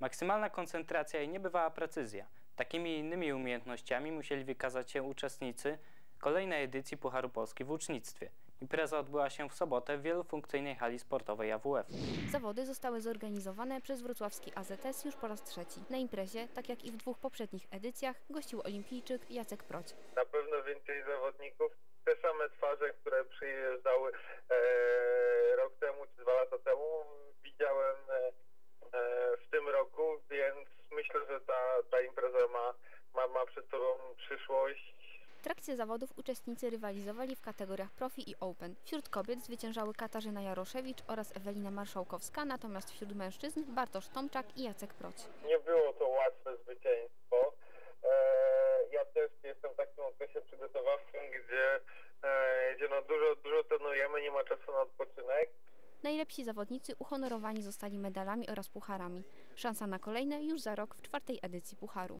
Maksymalna koncentracja i niebywała precyzja. Takimi i innymi umiejętnościami musieli wykazać się uczestnicy kolejnej edycji Pucharu Polski w ucznictwie. Impreza odbyła się w sobotę w wielofunkcyjnej hali sportowej AWF. Zawody zostały zorganizowane przez wrocławski AZS już po raz trzeci. Na imprezie, tak jak i w dwóch poprzednich edycjach, gościł olimpijczyk Jacek Proć. na pewno więcej zawodników. Te same twarze, które przyjeżdżały roku, więc myślę, że ta, ta impreza ma, ma, ma przed sobą przyszłość. W trakcie zawodów uczestnicy rywalizowali w kategoriach profi i open. Wśród kobiet zwyciężały Katarzyna Jaroszewicz oraz Ewelina Marszałkowska, natomiast wśród mężczyzn Bartosz Tomczak i Jacek Proć. Nie było to łatwe zwycięstwo. E, ja też jestem w takim okresie przygotowawczym, gdzie, e, gdzie no dużo, dużo trenujemy, nie ma czasu na odpoczynek. Najlepsi zawodnicy uhonorowani zostali medalami oraz pucharami. Szansa na kolejne już za rok w czwartej edycji Pucharu.